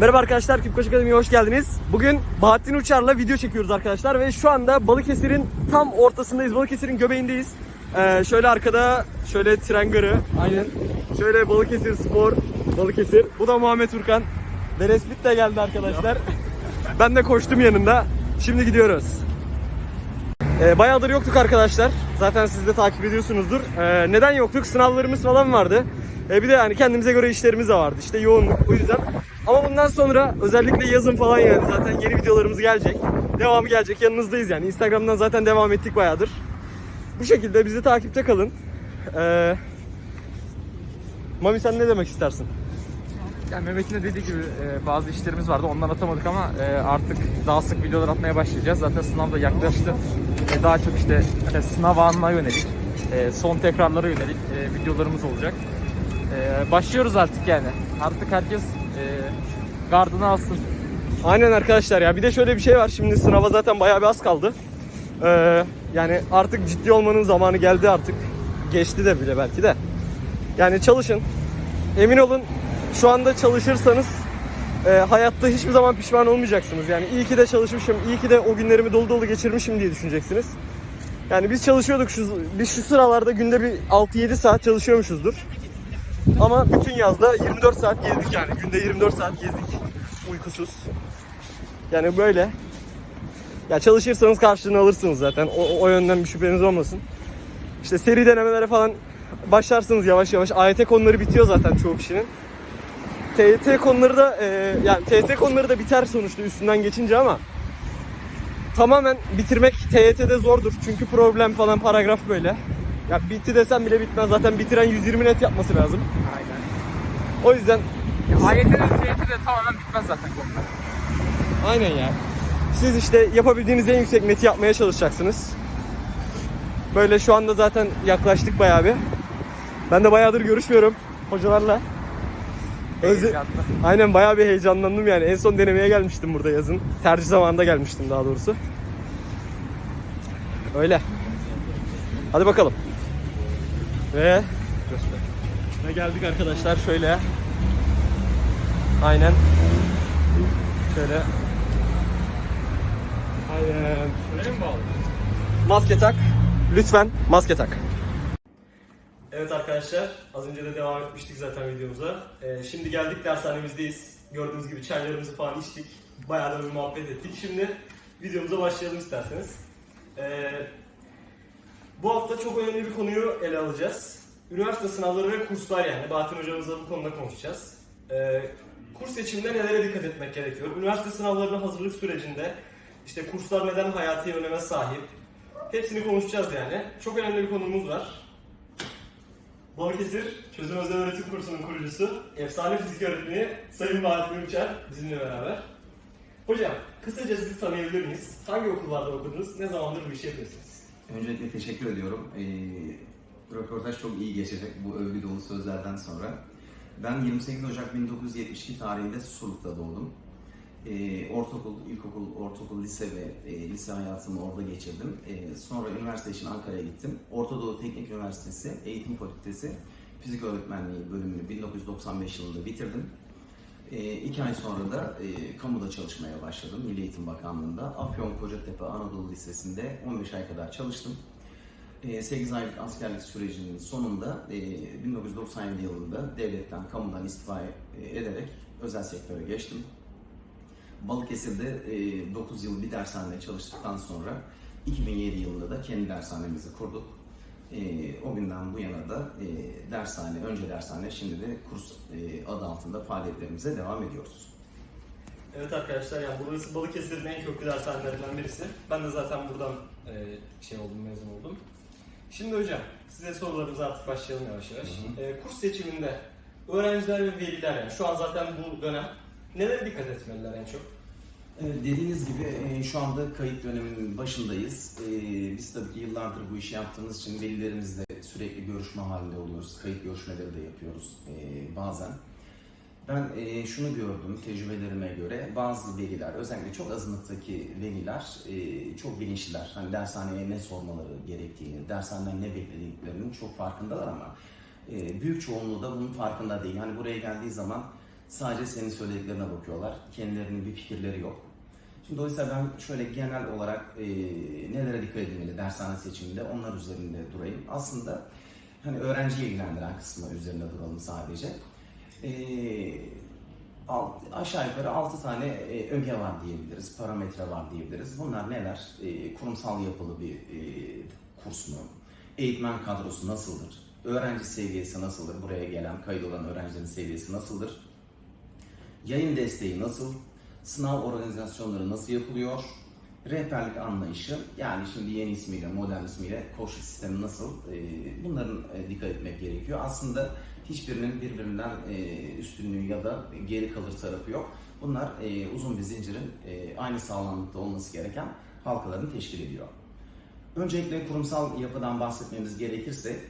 Merhaba arkadaşlar, Küpkoş Akademi'ye hoş geldiniz. Bugün Bahattin Uçar'la video çekiyoruz arkadaşlar ve şu anda Balıkesir'in tam ortasındayız. Balıkesir'in göbeğindeyiz. Ee, şöyle arkada, şöyle tren garı, aynen. Şöyle Balıkesir Spor, Balıkesir. Bu da Muhammed Urkan. Berespit de geldi arkadaşlar. ben de koştum yanında. Şimdi gidiyoruz. Ee, bayağıdır yoktuk arkadaşlar. Zaten siz de takip ediyorsunuzdur. Ee, neden yoktuk? Sınavlarımız falan vardı. Ee, bir de yani kendimize göre işlerimiz de vardı. İşte yoğunluk o yüzden. Ama bundan sonra özellikle yazın falan yani zaten yeni videolarımız gelecek. Devamı gelecek. Yanınızdayız yani. Instagram'dan zaten devam ettik bayağıdır. Bu şekilde bizi takipte kalın. Ee, Mami sen ne demek istersin? Yani Mehmet'in de dediği gibi e, bazı işlerimiz vardı. Ondan atamadık ama e, artık daha sık videolar atmaya başlayacağız. Zaten sınav da yaklaştı. E, daha çok işte e, sınav anına yönelik, e, son tekrarlara yönelik e, videolarımız olacak. E, başlıyoruz artık yani. Artık herkes gardını alsın. Aynen arkadaşlar ya bir de şöyle bir şey var şimdi sınava zaten bayağı bir az kaldı. Ee, yani artık ciddi olmanın zamanı geldi artık. Geçti de bile belki de. Yani çalışın. Emin olun şu anda çalışırsanız e, hayatta hiçbir zaman pişman olmayacaksınız. Yani iyi ki de çalışmışım, iyi ki de o günlerimi dolu dolu geçirmişim diye düşüneceksiniz. Yani biz çalışıyorduk şu biz şu sıralarda günde bir 6-7 saat çalışıyormuşuzdur. Ama bütün yazda 24 saat gezdik yani. Günde 24 saat gezdik. Uykusuz. Yani böyle. Ya çalışırsanız karşılığını alırsınız zaten. O, o yönden bir şüpheniz olmasın. İşte seri denemelere falan başlarsınız yavaş yavaş. AYT konuları bitiyor zaten çoğu kişinin. TYT konuları da e, yani TYT konuları da biter sonuçta üstünden geçince ama tamamen bitirmek TYT'de zordur. Çünkü problem falan paragraf böyle. Ya bitti desem bile bitmez. Zaten bitiren 120 net yapması lazım. Aynen. O yüzden AYT'de, TYT'de tamamen bitmez zaten. Aynen ya. Siz işte yapabildiğiniz en yüksek neti yapmaya çalışacaksınız. Böyle şu anda zaten yaklaştık bayağı bir. Ben de bayağıdır görüşmüyorum hocalarla. Özle-. Aynen bayağı bir heyecanlandım yani. En son denemeye gelmiştim burada yazın. Tercih zamanında gelmiştim daha doğrusu. Öyle. Hadi bakalım. Ve ve geldik arkadaşlar şöyle. Aynen. Şöyle. Aynen. Öyle mi bağlı? Maske tak. Lütfen maske tak. Evet arkadaşlar, az önce de devam etmiştik zaten videomuza. Ee, şimdi geldik dershanemizdeyiz. Gördüğünüz gibi çaylarımızı falan içtik. Bayağı da bir muhabbet ettik. Şimdi videomuza başlayalım isterseniz. Ee, bu hafta çok önemli bir konuyu ele alacağız. Üniversite sınavları ve kurslar yani. Bahattin hocamızla bu konuda konuşacağız. Ee, kurs seçiminde nelere dikkat etmek gerekiyor? Üniversite sınavlarına hazırlık sürecinde işte kurslar neden hayati öneme sahip? Hepsini konuşacağız yani. Çok önemli bir konumuz var. Balıkesir Çözüm Özel Öğretim Kursu'nun kurucusu, efsane fizik öğretmeni Sayın Bahattin Uçar bizimle beraber. Hocam, kısaca sizi tanıyabilir miyiz? Hangi okullarda okudunuz? Ne zamandır bu işi yapıyorsunuz? Öncelikle teşekkür ediyorum. Ee, röportaj çok iyi geçecek bu övgü dolu sözlerden sonra. Ben 28 Ocak 1972 tarihinde Susurluk'ta doğdum. Ee, ortaokul, ilkokul, ortaokul, lise ve e, lise hayatımı orada geçirdim. Ee, sonra üniversite için Ankara'ya gittim. Orta Doğu Teknik Üniversitesi Eğitim Fakültesi Fizik Öğretmenliği bölümünü 1995 yılında bitirdim. E, iki ay sonra da e, kamuda çalışmaya başladım Milli Eğitim Bakanlığı'nda. Afyon Kocatepe Anadolu Lisesi'nde 15 ay kadar çalıştım. E, 8 aylık askerlik sürecinin sonunda e, 1997 yılında devletten, kamudan istifa e, ederek özel sektöre geçtim. Balıkesir'de e, 9 yıl bir dershanede çalıştıktan sonra 2007 yılında da kendi dershanemizi kurduk. E, o günden bu yana da e, dershane, önce dershane, şimdi de kurs e, adı altında faaliyetlerimize devam ediyoruz. Evet arkadaşlar, yani burası Balıkesir'in en köklü dershanelerinden birisi. Ben de zaten buradan e, şey oldum, mezun oldum. Şimdi hocam, size sorularımıza artık başlayalım yavaş yavaş. Hı E, kurs seçiminde öğrenciler ve veliler yani şu an zaten bu dönem nelere dikkat etmeliler en çok? Dediğiniz gibi e, şu anda kayıt döneminin başındayız. E, Biz tabii ki yıllardır bu işi yaptığımız için velilerimizle sürekli görüşme halinde oluyoruz. Kayıt görüşmeleri de yapıyoruz e, bazen. Ben şunu gördüm tecrübelerime göre bazı veliler özellikle çok azınlıktaki veliler çok bilinçliler. Hani dershaneye ne sormaları gerektiğini, dershaneden ne beklediklerinin çok farkındalar ama büyük çoğunluğu da bunun farkında değil. Hani buraya geldiği zaman Sadece senin söylediklerine bakıyorlar. Kendilerinin bir fikirleri yok. Şimdi dolayısıyla ben şöyle genel olarak e, nelere dikkat edilmeli dershane seçiminde onlar üzerinde durayım. Aslında hani öğrenciyi ilgilendiren kısmı üzerinde duralım sadece. E, alt, aşağı yukarı 6 tane e, öge var diyebiliriz, parametre var diyebiliriz. Bunlar neler? E, kurumsal yapılı bir e, kurs mu? Eğitmen kadrosu nasıldır? Öğrenci seviyesi nasıldır? Buraya gelen, kayıt olan öğrencilerin seviyesi nasıldır? Yayın desteği nasıl? Sınav organizasyonları nasıl yapılıyor? Rehberlik anlayışı, yani şimdi yeni ismiyle, modern ismiyle koçluk sistemi nasıl? E, bunların e, dikkat etmek gerekiyor. Aslında hiçbirinin birbirinden e, üstünlüğü ya da geri kalır tarafı yok. Bunlar e, uzun bir zincirin e, aynı sağlamlıkta olması gereken halkalarını teşkil ediyor. Öncelikle kurumsal yapıdan bahsetmemiz gerekirse,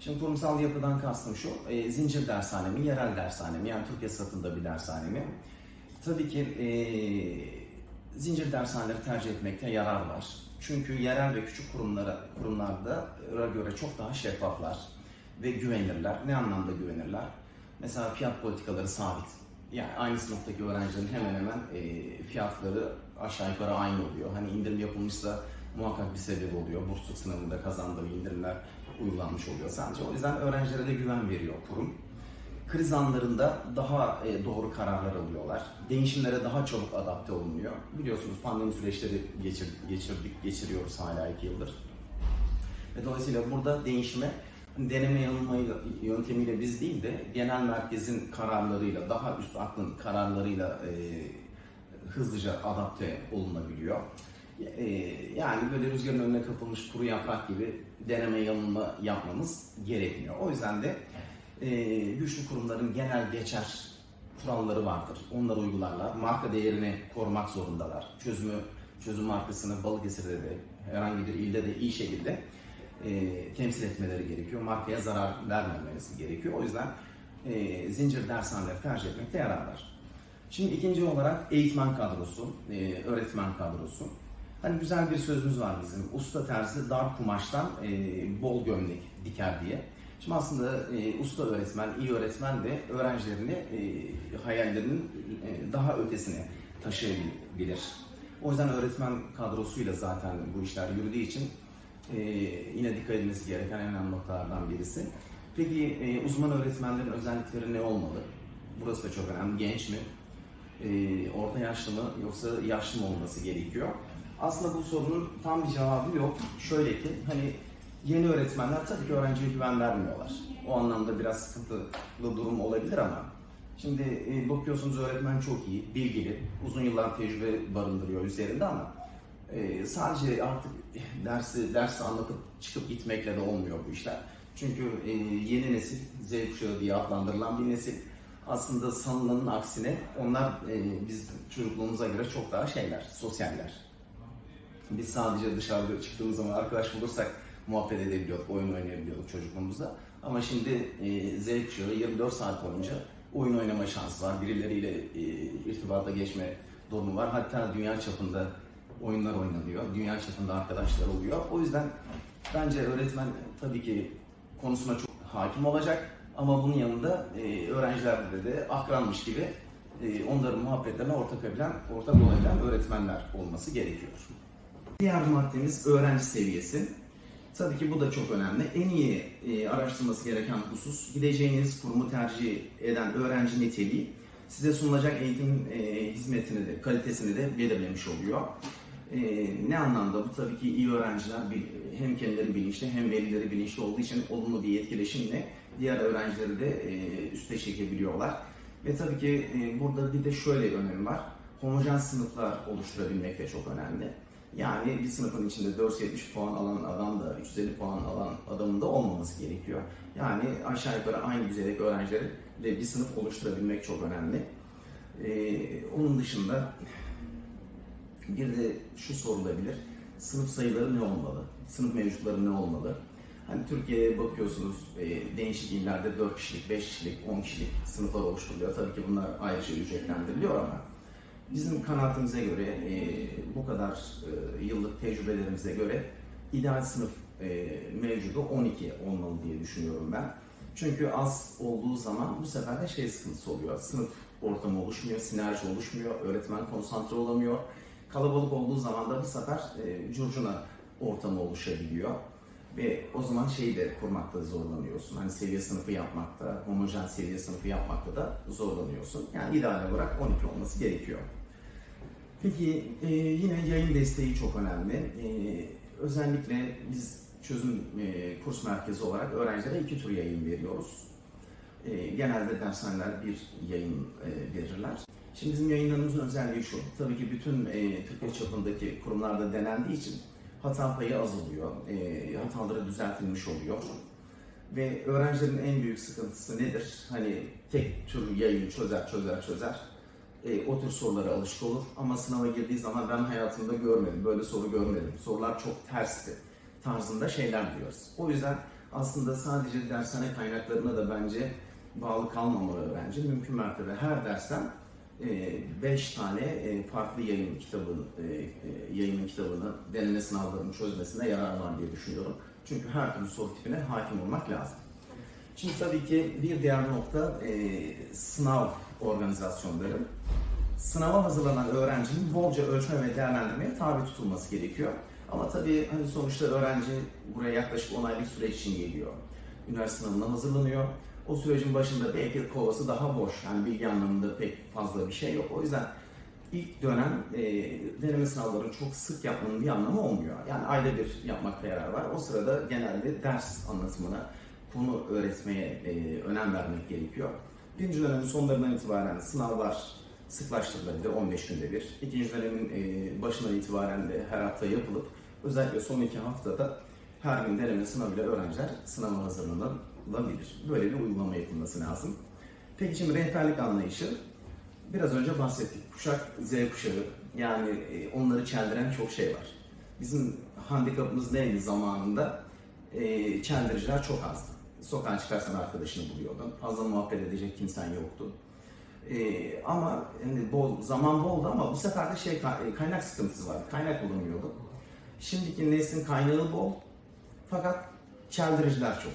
şimdi kurumsal yapıdan kastım şu, e, zincir dershane mi, yerel dershane mi, yani Türkiye satında bir dershane mi? Tabii ki e, zincir dershaneleri tercih etmekte yarar var. Çünkü yerel ve küçük kurumlara, kurumlarda göre çok daha şeffaflar ve güvenirler. Ne anlamda güvenirler? Mesela fiyat politikaları sabit. Yani aynı sınıftaki öğrencilerin hemen hemen e, fiyatları aşağı yukarı aynı oluyor. Hani indirim yapılmışsa muhakkak bir sebebi oluyor. Bursluluk sınavında kazandığı indirimler uygulanmış oluyor sadece. O yüzden öğrencilere de güven veriyor kurum. Kriz anlarında daha e, doğru kararlar alıyorlar. Değişimlere daha çabuk adapte olunuyor. Biliyorsunuz pandemi süreçleri geçir, geçirdik, geçiriyoruz hala iki yıldır. Ve dolayısıyla burada değişime deneme yanılma yöntemiyle biz değil de genel merkezin kararlarıyla, daha üst aklın kararlarıyla e, hızlıca adapte olunabiliyor. E, yani böyle rüzgarın önüne kapılmış kuru yaprak gibi deneme yanılma yapmamız gerekmiyor. O yüzden de e, güçlü kurumların genel geçer kuralları vardır. Onları uygularlar. Marka değerini korumak zorundalar. Çözümü, çözüm markasını Balıkesir'de de herhangi bir ilde de iyi şekilde e, temsil etmeleri gerekiyor. Markaya zarar vermemesi gerekiyor. O yüzden e, zincir dershaneleri tercih etmekte yarar var. Şimdi ikinci olarak eğitmen kadrosu, e, öğretmen kadrosu. Hani güzel bir sözümüz var bizim. Usta terzi dar kumaştan e, bol gömlek diker diye. Şimdi aslında e, usta öğretmen, iyi öğretmen de öğrencilerini e, hayallerinin e, daha ötesine taşıyabilir. O yüzden öğretmen kadrosuyla zaten bu işler yürüdüğü için e, yine dikkat edilmesi gereken en önemli noktalardan birisi. Peki e, uzman öğretmenlerin özellikleri ne olmalı? Burası da çok önemli. Genç mi? E, orta yaşlı mı? Yoksa yaşlı mı olması gerekiyor? Aslında bu sorunun tam bir cevabı yok. Şöyle ki hani yeni öğretmenler tabii ki öğrenciye güven vermiyorlar. O anlamda biraz sıkıntılı durum olabilir ama şimdi e, bakıyorsunuz öğretmen çok iyi, bilgili, uzun yıllar tecrübe barındırıyor üzerinde ama e, sadece artık dersi dersi anlatıp çıkıp gitmekle de olmuyor bu işler. Çünkü e, yeni nesil Z kuşağı diye adlandırılan bir nesil aslında sanılanın aksine onlar e, biz çocukluğumuza göre çok daha şeyler, sosyaller. Biz sadece dışarıda çıktığımız zaman arkadaş bulursak muhabbet edebiliyorduk, oyun oynayabiliyorduk çocukluğumuzda. Ama şimdi e, Z kuşağı 24 saat boyunca oyun oynama şansı var. Birileriyle e, irtibata geçme durumu var. Hatta dünya çapında oyunlar oynanıyor. Dünya çapında arkadaşlar oluyor. O yüzden bence öğretmen tabii ki konusuna çok hakim olacak. Ama bunun yanında e, öğrencilerde de akranmış gibi e, onların muhabbetlerine ortak olabilen, ortak olabilen öğretmenler olması gerekiyor. Diğer maddemiz öğrenci seviyesi. Tabii ki bu da çok önemli. En iyi e, araştırması gereken husus gideceğiniz kurumu tercih eden öğrenci niteliği size sunulacak eğitim e, hizmetini de kalitesini de belirlemiş oluyor. E, ne anlamda? Bu tabii ki iyi öğrenciler hem kendileri bilinçli hem velileri bilinçli olduğu için olumlu bir etkileşimle diğer öğrencileri de e, üste çekebiliyorlar. Ve tabii ki e, burada bir de şöyle bir önemi var. Homojen sınıflar oluşturabilmek de çok önemli. Yani bir sınıfın içinde 470 puan alan adam da 350 puan alan adamın da olmaması gerekiyor. Yani aşağı yukarı aynı düzeydeki öğrencilerle bir sınıf oluşturabilmek çok önemli. Ee, onun dışında bir de şu sorulabilir. Sınıf sayıları ne olmalı? Sınıf mevcutları ne olmalı? Hani Türkiye'ye bakıyorsunuz e, değişik illerde 4 kişilik, 5 kişilik, 10 kişilik sınıflar oluşturuluyor. Tabii ki bunlar ayrıca ücretlendiriliyor ama bizim kanaatimize göre e, bu kadar e, yıllık tecrübelerimize göre ideal sınıf e, mevcudu 12 olmalı diye düşünüyorum ben. Çünkü az olduğu zaman bu sefer de şey sıkıntısı oluyor. Sınıf ortamı oluşmuyor, sinerji oluşmuyor, öğretmen konsantre olamıyor. Kalabalık olduğu zaman da bu sefer e, curcuna ortamı oluşabiliyor. Ve o zaman şeyi de kurmakta zorlanıyorsun. Hani seviye sınıfı yapmakta, homojen seviye sınıfı yapmakta da zorlanıyorsun. Yani ideal olarak 12 olması gerekiyor. Peki e, yine yayın desteği çok önemli. E, özellikle biz çözüm e, kurs merkezi olarak öğrencilere iki tür yayın veriyoruz. E, genelde dershaneler bir yayın e, verirler. Şimdi bizim yayınlarımızın özelliği şu. Tabii ki bütün e, Türkiye çapındaki kurumlarda denendiği için hata payı azalıyor. E, hataları düzeltilmiş oluyor. Ve öğrencilerin en büyük sıkıntısı nedir? Hani tek tür yayın çözer çözer çözer. E, o tür sorulara alışık olur. Ama sınava girdiği zaman ben hayatımda görmedim, böyle soru görmedim. Sorular çok tersti tarzında şeyler diyoruz. O yüzden aslında sadece dershane kaynaklarına da bence bağlı kalmamalı öğrenci. Mümkün mertebe her dersten 5 tane e, farklı yayın kitabın e, e, yayının kitabını deneme sınavlarının çözmesine yarar var diye düşünüyorum. Çünkü her türlü soru tipine hakim olmak lazım. Şimdi tabii ki bir diğer nokta sınav organizasyonları. Sınava hazırlanan öğrencinin bolca ölçme ve değerlendirmeye tabi tutulması gerekiyor. Ama tabii hani sonuçta öğrenci buraya yaklaşık 10 aylık süreç için geliyor. Üniversite sınavına hazırlanıyor. O sürecin başında belki kovası daha boş. Yani bilgi anlamında pek fazla bir şey yok. O yüzden ilk dönem e, deneme sınavlarını çok sık yapmanın bir anlamı olmuyor. Yani ayda bir yapmakta yarar var. O sırada genelde ders anlatımına, konu öğretmeye e, önem vermek gerekiyor. Birinci dönemin sonlarından itibaren sınavlar sıklaştırılabilir 15 günde bir. İkinci dönemin e, başından itibaren de her hafta yapılıp özellikle son iki haftada her gün deneme sınavıyla öğrenciler sınava hazırlanabilir. Böyle bir uygulama yapılması lazım. Peki şimdi rehberlik anlayışı. Biraz önce bahsettik. Kuşak Z kuşağı. Yani e, onları çeldiren çok şey var. Bizim handikapımız neydi zamanında? E, çeldiriciler çok azdı. Sokağa çıkarsan arkadaşını buluyordun. Fazla muhabbet edecek kimsen yoktu. Ee, ama yani bol, zaman boldu ama bu sefer de şey kay- kaynak sıkıntısı vardı. Kaynak bulunmuyordu. Şimdiki neslin kaynağı bol fakat çeldiriciler çok.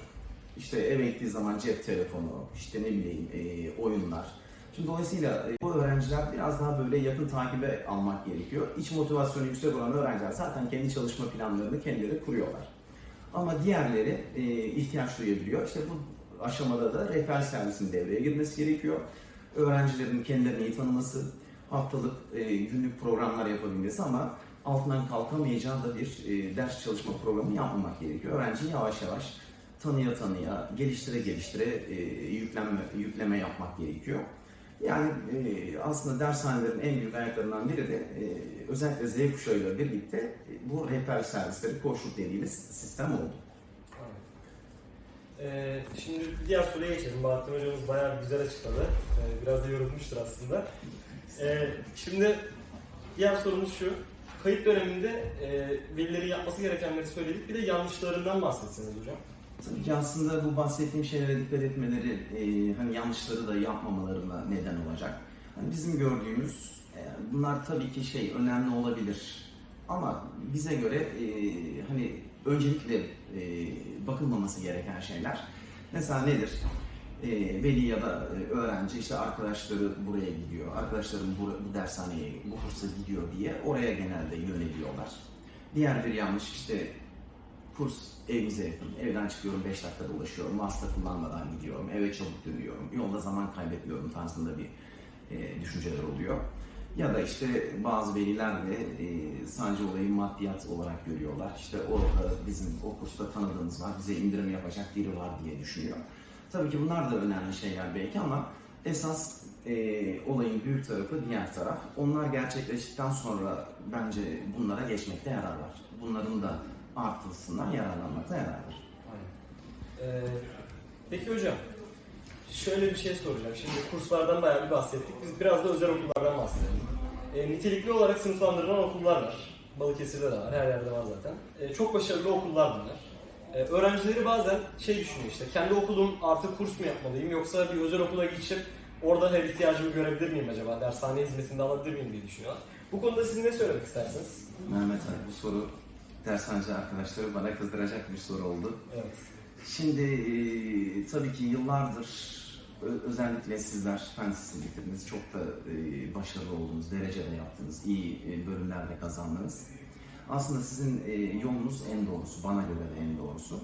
İşte eve gittiği zaman cep telefonu, işte ne bileyim e, oyunlar. Şimdi dolayısıyla e, bu öğrenciler biraz daha böyle yakın takibe almak gerekiyor. İç motivasyonu yüksek olan öğrenciler zaten kendi çalışma planlarını kendileri kuruyorlar. Ama diğerleri e, ihtiyaç duyabiliyor. İşte bu aşamada da rehber servisinin devreye girmesi gerekiyor öğrencilerin kendilerini iyi tanıması, haftalık, e, günlük programlar yapabilmesi ama altından kalkamayacağı da bir e, ders çalışma programı yapmamak gerekiyor. Öğrenci yavaş yavaş tanıya tanıya, geliştire geliştire e, yüklenme, yükleme yapmak gerekiyor. Yani e, aslında dershanelerin en büyük ayaklarından biri de e, özellikle Z kuşağıyla birlikte e, bu rehber servisleri koçluk dediğimiz sistem oldu. Ee, şimdi diğer soruya geçelim. Bahattin hocamız bayağı güzel açıkladı. Ee, biraz da yorulmuştur aslında. Ee, şimdi diğer sorumuz şu. Kayıt döneminde e, velilerin yapması gerekenleri söyledik. Bir de yanlışlarından bahsetseniz hocam. Tabii ki aslında bu bahsettiğim şeylere dikkat etmeleri, e, hani yanlışları da yapmamalarına neden olacak. Hani bizim gördüğümüz, e, bunlar tabii ki şey önemli olabilir. Ama bize göre e, hani öncelikle e, bakılmaması gereken şeyler. Mesela nedir? E, veli ya da e, öğrenci işte arkadaşları buraya gidiyor, arkadaşlarım bu, bu dershaneye, bu kursa gidiyor diye oraya genelde yöneliyorlar. Diğer bir yanlış işte kurs evimize yakın. Evden çıkıyorum 5 dakikada ulaşıyorum. Vasıta kullanmadan gidiyorum. Eve çabuk dönüyorum. Yolda zaman kaybetmiyorum tarzında bir e, düşünceler oluyor. Ya da işte bazı veliler de e, sadece olayı maddiyat olarak görüyorlar. İşte orada bizim o kursta tanıdığımız var, bize indirim yapacak biri var diye düşünüyor. Tabii ki bunlar da önemli şeyler belki ama esas e, olayın büyük tarafı diğer taraf. Onlar gerçekleştikten sonra bence bunlara geçmekte yarar var. Bunların da artılsından yararlanmakta yarar var. Ee, peki hocam, şöyle bir şey soracağım. Şimdi kurslardan bayağı bir bahsettik. Biz biraz da özel okullardan bahsedelim. Ee, nitelikli olarak sınıflandırılan okullar var. Balıkesir'de de var, her yerde var zaten. Ee, çok başarılı okullar bunlar. Ee, öğrencileri bazen şey düşünüyor işte, kendi okulum artık kurs mu yapmalıyım yoksa bir özel okula geçip orada her ihtiyacımı görebilir miyim acaba, dershane hizmetinde alabilir miyim diye düşünüyorlar. Bu konuda siz ne söylemek istersiniz? Mehmet abi bu soru dershaneci arkadaşları bana kızdıracak bir soru oldu. Evet. Şimdi e, tabii ki yıllardır özellikle sizler fen lisesi bitirdiniz. Çok da e, başarılı oldunuz, derecede yaptınız, iyi e, bölümlerde kazandınız. Aslında sizin e, yolunuz en doğrusu, bana göre de en doğrusu.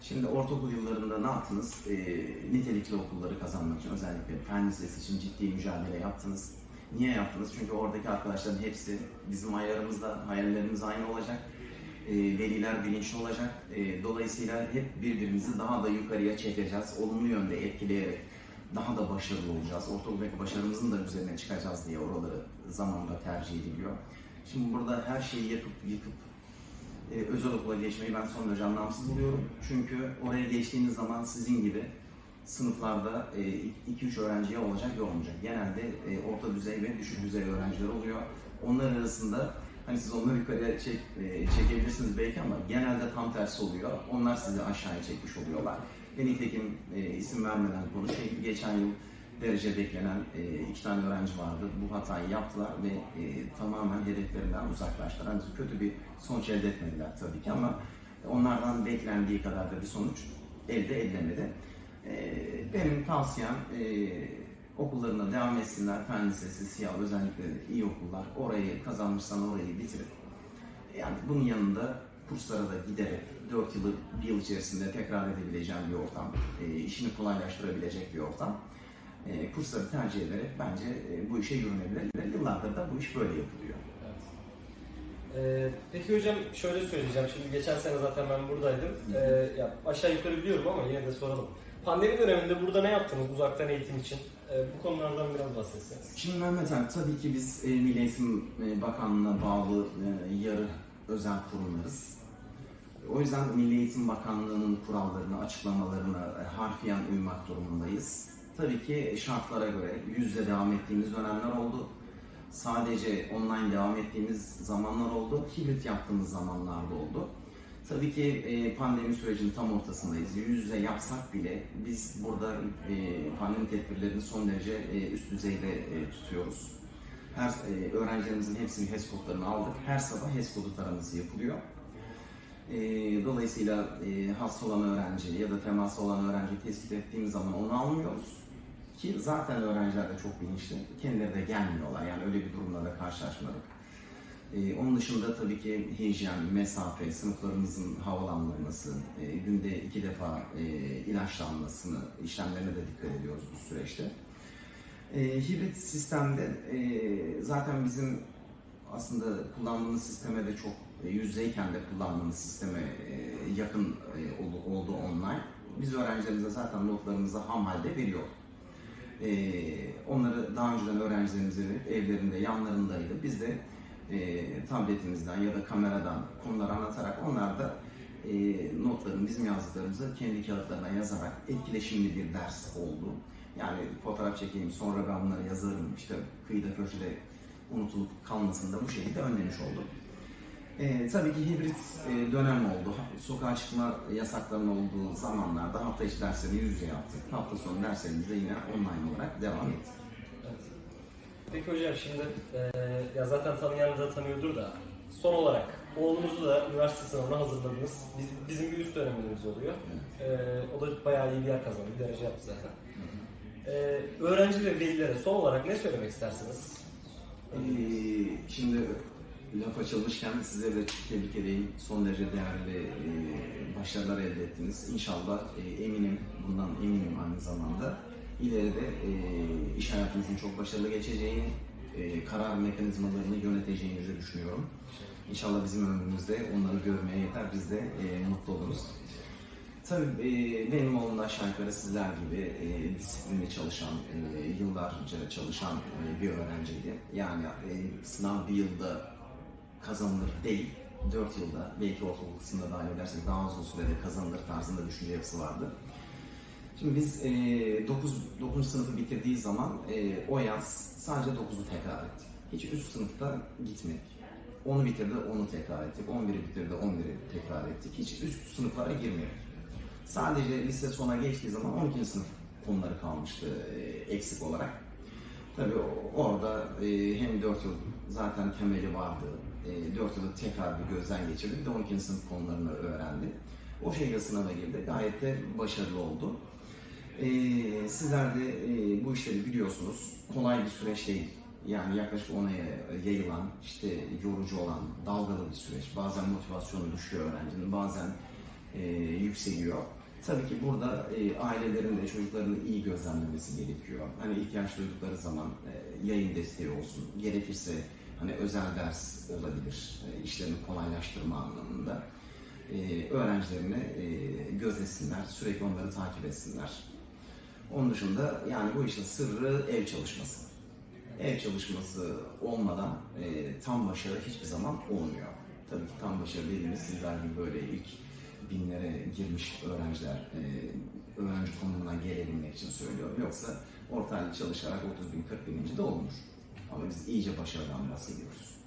Şimdi ortaokul yıllarında ne yaptınız? E, nitelikli okulları kazanmak için, özellikle fen lisesi için ciddi mücadele yaptınız. Niye yaptınız? Çünkü oradaki arkadaşların hepsi bizim ayarımızda, hayallerimiz aynı olacak. E, veliler bilinçli olacak. E, dolayısıyla hep birbirimizi daha da yukarıya çekeceğiz. Olumlu yönde etkileyerek daha da başarılı olacağız. Ortaokuldaki başarımızın da üzerine çıkacağız diye oraları zamanla tercih ediliyor. Şimdi burada her şeyi yapıp yıkıp e, özel okula geçmeyi ben son derece anlamsız buluyorum. Çünkü oraya geçtiğiniz zaman sizin gibi sınıflarda 2-3 öğrenciye olacak ve olmayacak. Genelde orta düzey ve düşük düzey öğrenciler oluyor. Onlar arasında hani siz onları yukarıya çek, e, çekebilirsiniz belki ama genelde tam tersi oluyor. Onlar sizi aşağıya çekmiş oluyorlar. Ve nitekim e, isim vermeden konuşayım. Geçen yıl derece beklenen e, iki tane öğrenci vardı. Bu hatayı yaptılar ve e, tamamen hedeflerinden uzaklaştılar. Hani kötü bir sonuç elde etmediler tabii ki ama onlardan beklendiği kadar da bir sonuç elde edilemedi. E, benim tavsiyem e, okullarına devam etsinler. Fen Lisesi, SİHA özellikle iyi okullar. Orayı kazanmışsan orayı bitirip yani bunun yanında kurslara da giderek 4 yılı bir yıl içerisinde tekrar edebileceğim bir ortam, e, işini kolaylaştırabilecek bir ortam. E, kursları tercih ederek bence e, bu işe yürünebilir. Yıllardır da bu iş böyle yapılıyor. Ee, peki hocam şöyle söyleyeceğim. Şimdi geçen sene zaten ben buradaydım. Ee, ya aşağı yukarı biliyorum ama yine de soralım. Pandemi döneminde burada ne yaptınız uzaktan eğitim için? Ee, bu konulardan biraz bahsetseniz. Şimdi Mehmet abi tabii ki biz e, Milli Eğitim e, Bakanlığı'na bağlı e, yarı özel kurumlarız. O yüzden Milli Eğitim Bakanlığı'nın kurallarına, açıklamalarına e, harfiyen uymak durumundayız. Tabii ki şartlara göre yüz yüze devam ettiğimiz dönemler oldu. Sadece online devam ettiğimiz zamanlar oldu. Hibrit yaptığımız zamanlarda oldu. Tabii ki e, pandemi sürecinin tam ortasındayız. Yüz yüze yapsak bile biz burada e, pandemi tedbirlerini son derece e, üst düzeyde e, tutuyoruz. Her e, öğrencilerimizin hepsinin HES kodlarını aldık. Her sabah HES kodu taraması yapılıyor. E, dolayısıyla e, hasta olan öğrenci ya da teması olan öğrenci tespit ettiğimiz zaman onu almıyoruz. Ki zaten öğrenciler de çok bilinçli. Kendileri de gelmiyorlar. Yani öyle bir durumla da karşılaşmadık. Ee, onun dışında tabii ki hijyen, mesafe, sınıflarımızın havalandırması, e, günde iki defa e, ilaçlanmasını, işlemlerine de dikkat ediyoruz bu süreçte. E, hibrit sistemde e, zaten bizim aslında kullandığımız sisteme de çok e, yüzdeyken de kullandığımız sisteme e, yakın e, oldu, oldu online. Biz öğrencilerimize zaten notlarımızı ham halde veriyorduk. Ee, onları daha önceden öğrencilerimize verip evlerinde yanlarındaydı. Biz de e, tabletimizden ya da kameradan konuları anlatarak onlar da e, notların, bizim yazdıklarımızı kendi kağıtlarına yazarak etkileşimli bir ders oldu. Yani fotoğraf çekeyim sonra ben bunları yazarım işte kıyıda köşede unutulup kalmasını da bu şekilde önlemiş olduk. Ee, tabii ki hibrit e, dönem oldu. Sokağa çıkma yasaklarının olduğu zamanlarda hafta içi derslerini yüz yüze yaptık. Hafta sonu derslerimiz de yine online olarak devam etti. Peki hocam şimdi e, ya zaten tanıyan da tanıyordur da son olarak oğlunuzu da üniversite sınavına hazırladınız. Biz, bizim bir üst dönemimiz oluyor. E, o da bayağı iyi bir yer kazandı. Bir derece yaptı zaten. E, öğrenci ve velilere son olarak ne söylemek istersiniz? Ee, şimdi laf açılmışken size de tebrik edeyim. Son derece değerli e, başarılar elde ettiniz. İnşallah e, eminim, bundan eminim aynı zamanda. İleride e, iş hayatınızın çok başarılı geçeceğini, e, karar mekanizmalarını yöneteceğinizi düşünüyorum. İnşallah bizim ömrümüzde onları görmeye yeter. Biz de e, mutlu oluruz. Tabii benim oğlum da aşağı yukarı sizler gibi e, disiplinli çalışan, e, yıllarca çalışan e, bir öğrenciydi. Yani e, sınav bir yılda kazanılır değil, dört yılda belki ortaokul kısmında dahil edersek daha uzun sürede kazanılır tarzında düşünce yapısı vardı. Şimdi biz e, 9, 9. sınıfı bitirdiği zaman e, o yaz sadece 9'u tekrar ettik. Hiç üst sınıfta gitmedik. Onu bitirdi, onu tekrar ettik. 11'i bitirdi, 11'i tekrar ettik. Hiç üst sınıflara girmedik. Sadece lise sona geçtiği zaman 12. sınıf konuları kalmıştı e, eksik olarak. Tabii orada e, hem 4 yıl zaten temeli vardı. E, 4 yılı tekrar bir gözden geçirdi. Bir de 12. sınıf konularını öğrendi. O şekilde sınava girdi. Gayet de başarılı oldu. Ee, sizler de e, bu işleri biliyorsunuz. Kolay bir süreç değil. Yani yaklaşık ona yayılan, işte yorucu olan, dalgalı bir süreç. Bazen motivasyonu düşüyor öğrencinin, bazen e, yükseliyor. Tabii ki burada e, ailelerin de çocuklarını iyi gözlemlemesi gerekiyor. Hani ihtiyaç duydukları zaman e, yayın desteği olsun. Gerekirse hani özel ders olabilir. E, işlerini kolaylaştırma anlamında. E, öğrencilerini e, gözetsinler, sürekli onları takip etsinler. Onun dışında yani bu işin sırrı ev çalışması. Ev çalışması olmadan e, tam başarı hiçbir zaman olmuyor. Tabii ki tam başarı dediğimiz sizler gibi böyle ilk binlere girmiş öğrenciler e, öğrenci konumuna gelebilmek için söylüyorum. Yoksa orta halde çalışarak 30 bin 40 bininci de olunur. Ama biz iyice başarıdan bahsediyoruz.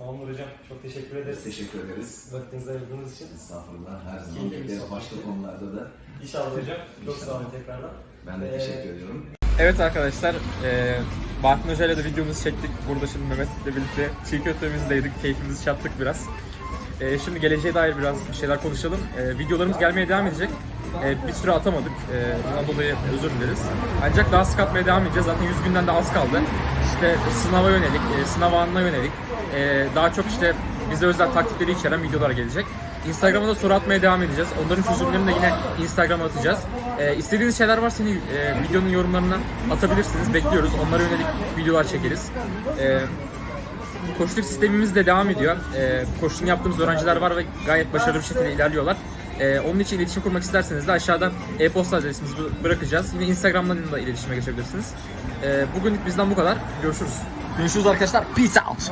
Tamamdır hocam. Çok teşekkür ederiz. Teşekkür ederiz. Vaktinizi ayırdığınız için. Estağfurullah her zaman bekleriz. Başka konularda da İnşallah hocam. Çok sağ olun tekrardan. ben de Ee, teşekkür ediyorum. Evet arkadaşlar, e, Bahattin Hoca ile de videomuzu çektik. Burada şimdi Mehmet'le birlikte çiğ köftemizdeydik, keyfimizi çattık biraz. E, şimdi geleceğe dair biraz bir şeyler konuşalım. E, videolarımız gelmeye devam edecek. E, bir süre atamadık. E, bundan dolayı özür dileriz. Ancak daha sık atmaya devam edeceğiz. Zaten 100 günden de az kaldı. İşte sınava yönelik, e, sınav anına yönelik e, daha çok işte bize özel taktikleri içeren videolar gelecek. Instagram'a da soru atmaya devam edeceğiz. Onların çözümlerini de yine Instagram'a atacağız. E, istediğiniz şeyler varsa yine e, videonun yorumlarına atabilirsiniz. Bekliyoruz. Onlara yönelik videolar çekeriz. E, Koçluk sistemimiz de devam ediyor. Ee, koçluk yaptığımız öğrenciler var ve gayet başarılı bir şekilde ilerliyorlar. Ee, onun için iletişim kurmak isterseniz de aşağıdan e-posta adresimizi bı- bırakacağız. Yine Instagram'dan da iletişime geçebilirsiniz. Ee, bugünlük bizden bu kadar. Görüşürüz. Görüşürüz arkadaşlar. Peace out.